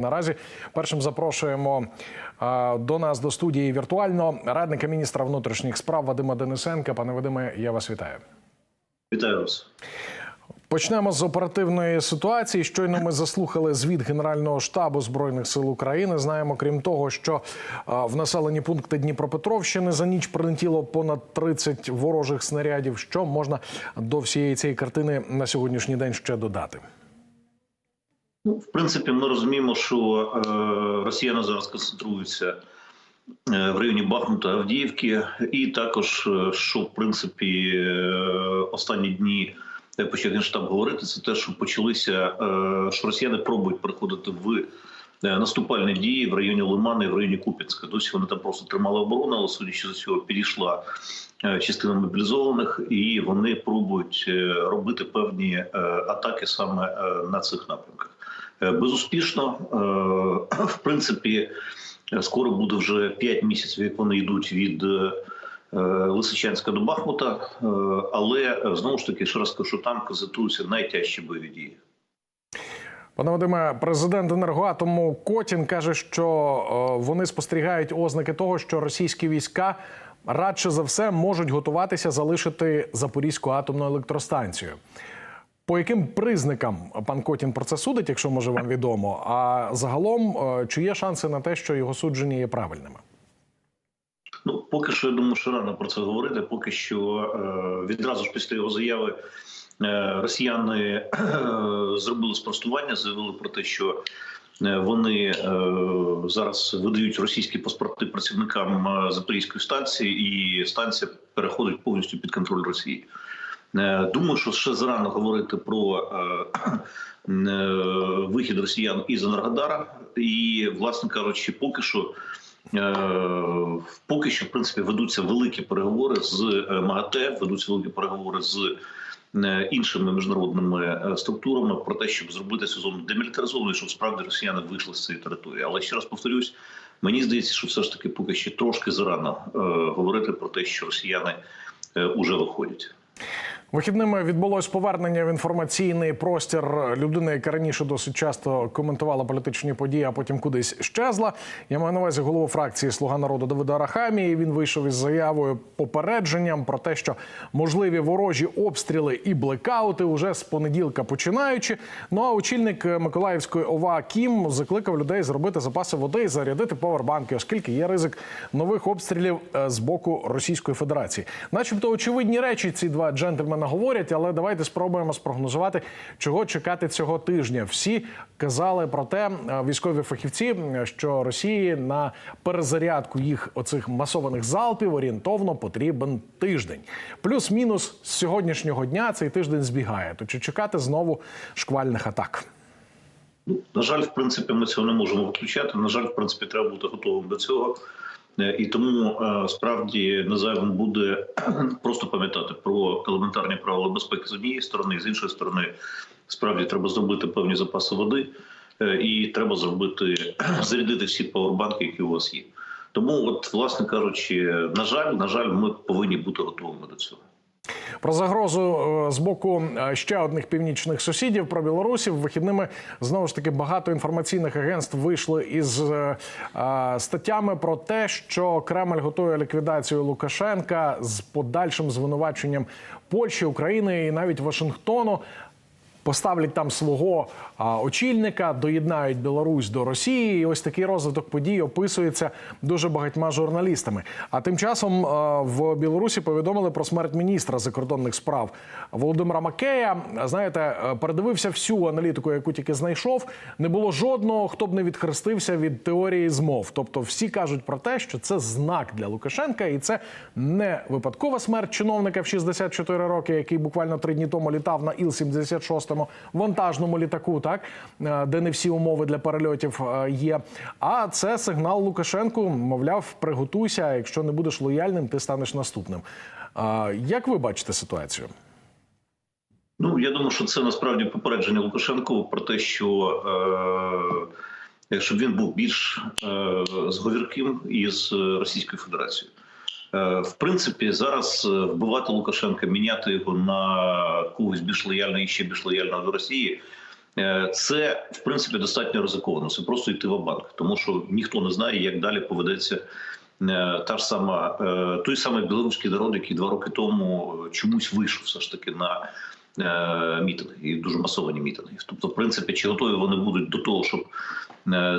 Наразі першим запрошуємо а, до нас до студії віртуально радника міністра внутрішніх справ Вадима Денисенка. Пане Вадиме, я вас вітаю. Вітаю вас. Почнемо з оперативної ситуації. Щойно ми заслухали звіт Генерального штабу збройних сил України. Знаємо, крім того, що в населені пункти Дніпропетровщини за ніч прилетіло понад 30 ворожих снарядів. Що можна до всієї цієї картини на сьогоднішній день ще додати? Ну, в принципі, ми розуміємо, що е, росіяни зараз концентруються е, в районі Бахмута, Авдіївки, і також, е, що в принципі е, останні дні почав генштаб говорити, це те, що почалися, е, що росіяни пробують переходити в е, наступальні дії в районі Лимана і в районі Куп'янська. Досі вони там просто тримали оборону, але судячи з цього, підійшла частина мобілізованих, і вони пробують робити певні атаки саме на цих напрямках. Е, Безуспішно, Е, в принципі, скоро буде вже 5 місяців, як вони йдуть від е, Лисичанська до Бахмута. Але знову ж таки, ще раз кажу, там концентруються найтяжчі бойові дії. Пане Вадиме, президент енергоатому Котін каже, що вони спостерігають ознаки того, що російські війська радше за все можуть готуватися залишити Запорізьку атомну електростанцію. По яким признакам пан Котін про це судить, якщо може вам відомо? А загалом, е, чи є шанси на те, що його судження є правильними? Ну, поки що я думаю, що рано про це говорити. Поки що е, відразу ж після його заяви е, росіяни зробили спростування, заявили про те, що вони зараз видають російські паспорти працівникам Запорізької станції, і станція переходить повністю під контроль Росії. Е, Думаю, що ще зарано говорити про е, е, вихід росіян із Енергодара, і, власне кажучи, поки що. Поки що, в принципі, ведуться великі переговори з МАГАТЕ, ведуться великі переговори з іншими міжнародними структурами про те, щоб зробити цю зону демілітаризованою, щоб справді росіяни вийшли з цієї території. Але ще раз повторюсь, мені здається, що все ж таки поки ще трошки зарано говорити про те, що росіяни уже виходять. Вихідними відбулось повернення в інформаційний простір людини, яка раніше досить часто коментувала політичні події, а потім кудись щезла. Я маю на увазі голову фракції Слуга народу Давида Арахамії. Він вийшов із заявою попередженням про те, що можливі ворожі обстріли і блекаути уже з понеділка починаючи. Ну а очільник Миколаївської ОВА Кім закликав людей зробити запаси води і зарядити повербанки, оскільки є ризик нових обстрілів е, з боку Російської Федерації. Начебто очевидні речі ці два джентльмена говорять, але давайте спробуємо спрогнозувати, чого чекати цього тижня. Всі казали про те, е, військові фахівці, що Росії на перезарядку їх оцих масованих залпів орієнтовно потрібен тиждень. Плюс-мінус з сьогоднішнього дня цей тиждень збігає. То чи чекати знову шквальних атак? На жаль, в принципі, ми цього не можемо виключати. На жаль, в принципі, треба бути готовим до цього. Е, І тому е, справді незайвим буде просто пам'ятати про елементарні правила безпеки з однієї сторони, з іншої сторони, справді треба зробити певні запаси води, е, і треба зробити зарядити всі пауербанки, які у вас є. Тому, от, власне кажучи, на жаль, на жаль, ми повинні бути готовими до цього. Про загрозу е, з боку е, ще одних північних сусідів про білорусів вихідними знову ж таки багато інформаційних агентств вийшли із е, статтями про те, що Кремль готує ліквідацію Лукашенка з подальшим звинуваченням Польщі, України і навіть Вашингтону. Поставлять там свого а, очільника, доєднають Білорусь до Росії. І ось такий розвиток подій описується дуже багатьма журналістами. А тим часом а, в Білорусі повідомили про смерть міністра закордонних справ Володимира Макея. Знаєте, е, передивився всю аналітику, яку тільки знайшов. Не було жодного, хто б не відхрестився від теорії змов. Тобто, всі кажуть про те, що це знак для Лукашенка, і це не випадкова смерть чиновника в 64 роки, який буквально три дні тому літав на Іл-76 вантажному літаку, так е, де не всі умови для перельотів е, є. А це сигнал Лукашенку. Мовляв, приготуйся. Якщо не будеш лояльним, ти станеш наступним. А, Як ви бачите ситуацію? Ну я думаю, що це насправді попередження Лукашенку про те, що е, щоб він був більш е, зговірким із Російською Федерацією. Е, в принципі, зараз е, вбивати Лукашенка, міняти його на когось більш лояльного і ще більш лояльного до Росії. Е, Це в принципі достатньо ризиковано. Це просто йти в банк, тому що ніхто не знає, як далі поведеться та ж сама той самий білоруський народ, який два роки тому чомусь вийшов все ж таки на мітинги і дуже масовані мітинги. Тобто, в принципі, чи готові вони будуть до того, щоб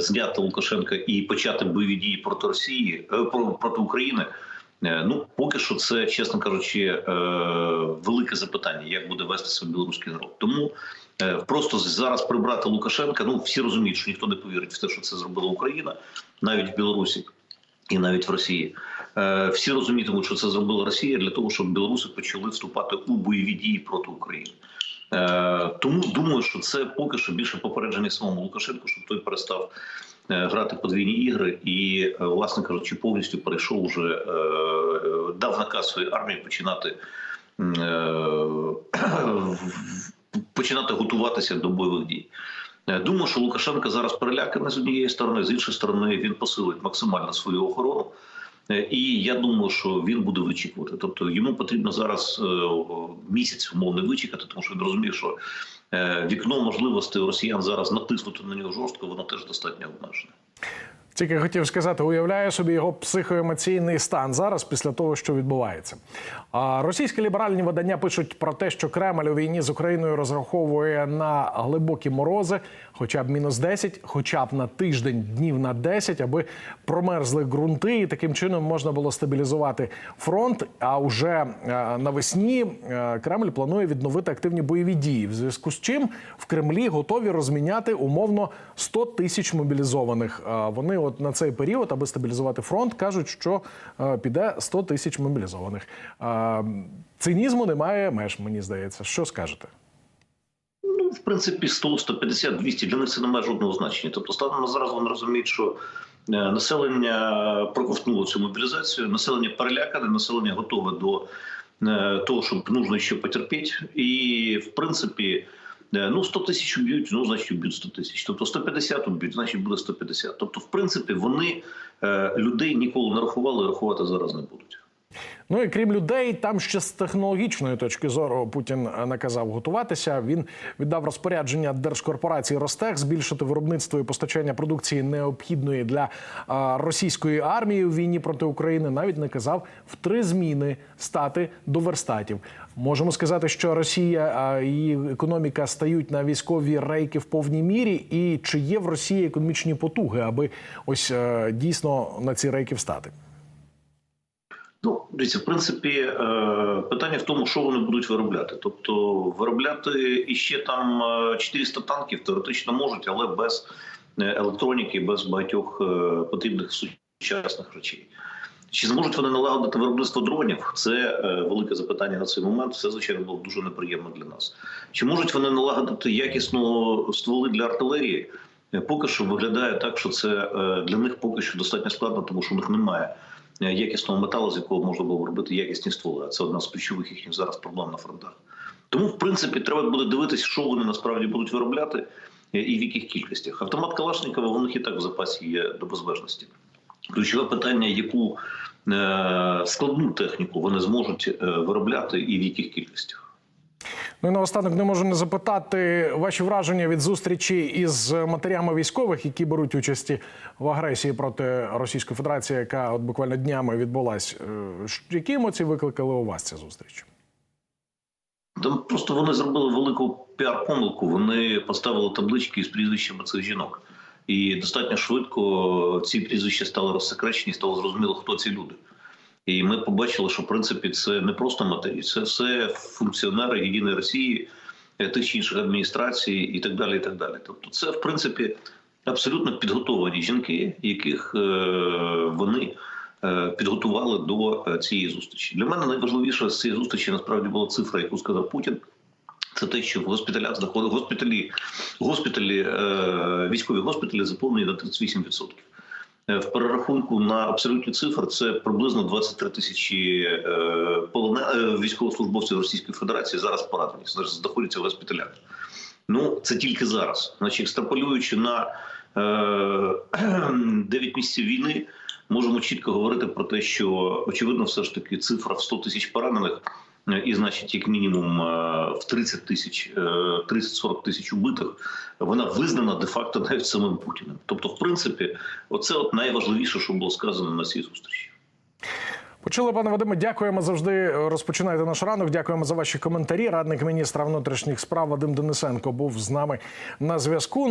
зняти Лукашенка і почати бойові дії проти Росії про- проти України? Е, Ну, поки що, це, чесно кажучи, е, велике запитання, як буде вести себе білоруський народ. Тому е, просто зараз прибрати Лукашенка. Ну всі розуміють, що ніхто не повірить в те, що це зробила Україна, навіть в Білорусі і навіть в Росії. Всі розумітимуть, що це зробила Росія для того, щоб білоруси почали вступати у бойові дії проти України. Е, Тому думаю, що це поки що більше попередження самому Лукашенку, щоб той перестав е, грати подвійні ігри і, е, власне кажучи, повністю перейшов уже дав наказ своїй армії починати. Починати готуватися до бойових дій. Думаю, що Лукашенко зараз переляканий з однієї сторони, з іншої сторони він посилить максимально свою охорону. Е, І я думаю, що він буде вичікувати. Тобто йому потрібно зараз е, місяць умовно вичекати, тому що він розуміє, що е, вікно можливостей росіян зараз натиснути на нього жорстко, воно теж достатньо обмежене. Тільки хотів сказати, уявляю собі його психоемоційний стан зараз після того, що відбувається. А російські ліберальні видання пишуть про те, що Кремль у війні з Україною розраховує на глибокі морози, хоча б мінус 10, хоча б на тиждень, днів на 10, аби промерзли ґрунти, і таким чином можна було стабілізувати фронт. А вже е, навесні е, Кремль планує відновити активні бойові дії. В зв'язку з чим в Кремлі готові розміняти умовно 100 тисяч мобілізованих. Е, Вони от на цей період, аби стабілізувати фронт, кажуть, що е, піде 100 тисяч мобілізованих. Цинізму немає меж, мені здається. Що скажете? Ну, в принципі, 100, 150, 200 для них це не має жодного значення. Тобто, станом зараз вони розуміють, що е, населення проковтнуло цю мобілізацію, населення перелякане, населення готове до е, того, щоб нужно ще потерпіти. І в принципі, ну 100 тисяч уб'ють, ну значить уб'ють 100 тисяч. Тобто 150 уб'ють, значить буде 150. Тобто, в принципі, вони е, людей ніколи не рахували, рахувати зараз не будуть. Ну і крім людей, там ще з технологічної точки зору Путін е, наказав готуватися. Він віддав розпорядження держкорпорації Ростех збільшити виробництво і постачання продукції необхідної для російської армії у війні проти України. Навіть наказав в три зміни стати до верстатів. Можемо сказати, що Росія і її економіка стають на військові рейки в повній мірі. І чи є в Росії економічні потуги, аби ось е, дійсно на ці рейки встати? Ну, дивіться, в принципі, е, питання в тому, що вони будуть виробляти. Тобто, виробляти іще там е, 400 танків теоретично можуть, але без е, електроніки, без багатьох е, потрібних сучасних речей. Чи зможуть вони налагодити виробництво дронів? Це е, велике запитання на цей момент. Це звичайно було дуже неприємно для нас. Чи можуть вони налагодити якісно стволи для артилерії? Е, Поки що виглядає так, що це е, для них поки що достатньо складно, тому що у них немає якісного металу, з якого можна було робити якісні стволи. А це одна з ключових їхніх зараз проблем на фронтах. Тому, в принципі, треба буде дивитися, що вони насправді будуть виробляти і в яких кількостях. Автомат Калашникова у них і так в запасі є до безбежності. Ключове питання, яку е, складну техніку вони зможуть е, виробляти і в яких кількостях. Ну і наостанок не можу не запитати ваші враження від зустрічі із матерями військових, які беруть участі в агресії проти Російської Федерації, яка от буквально днями відбулась. Е, Які емоції викликали у вас ця зустріч? Там просто вони зробили велику піар-помилку. Вони поставили таблички з прізвищами цих жінок. І достатньо швидко ці прізвища стали розсекречені, стало зрозуміло, хто ці люди. І ми побачили, що в принципі це не просто матері, це все функціонери Єдиної Росії, е, тих чи інших адміністрацій і так далі. І так далі. Тобто, це в принципі абсолютно підготовані жінки, яких е, вони е, підготували до цієї зустрічі. Для мене найважливіше з цієї зустрічі насправді була цифра, яку сказав Путін. Це те, що в госпіталях знаходили госпіталі, госпіталі, е, військові госпіталі заповнені на 38%. Е, В перерахунку на абсолютні цифри це приблизно 23 тисячі е, військовослужбовців Російської Федерації зараз поранені, знаходяться в госпіталях. Ну це тільки зараз. Значить, екстраполюючи на е, 9 місяців війни, можемо чітко говорити про те, що очевидно, все ж таки цифра в 100 тисяч поранених і значить, як мінімум е, в 30 тисяч, е, 30-40 тисяч убитих, вона визнана де-факто навіть самим Путіним. Тобто, в принципі, оце от найважливіше, що було сказано на цій зустрічі. Почули, пане Вадиме, дякуємо завжди. Розпочинаєте наш ранок. Дякуємо за ваші коментарі. Радник міністра внутрішніх справ Вадим Денисенко був з нами на зв'язку.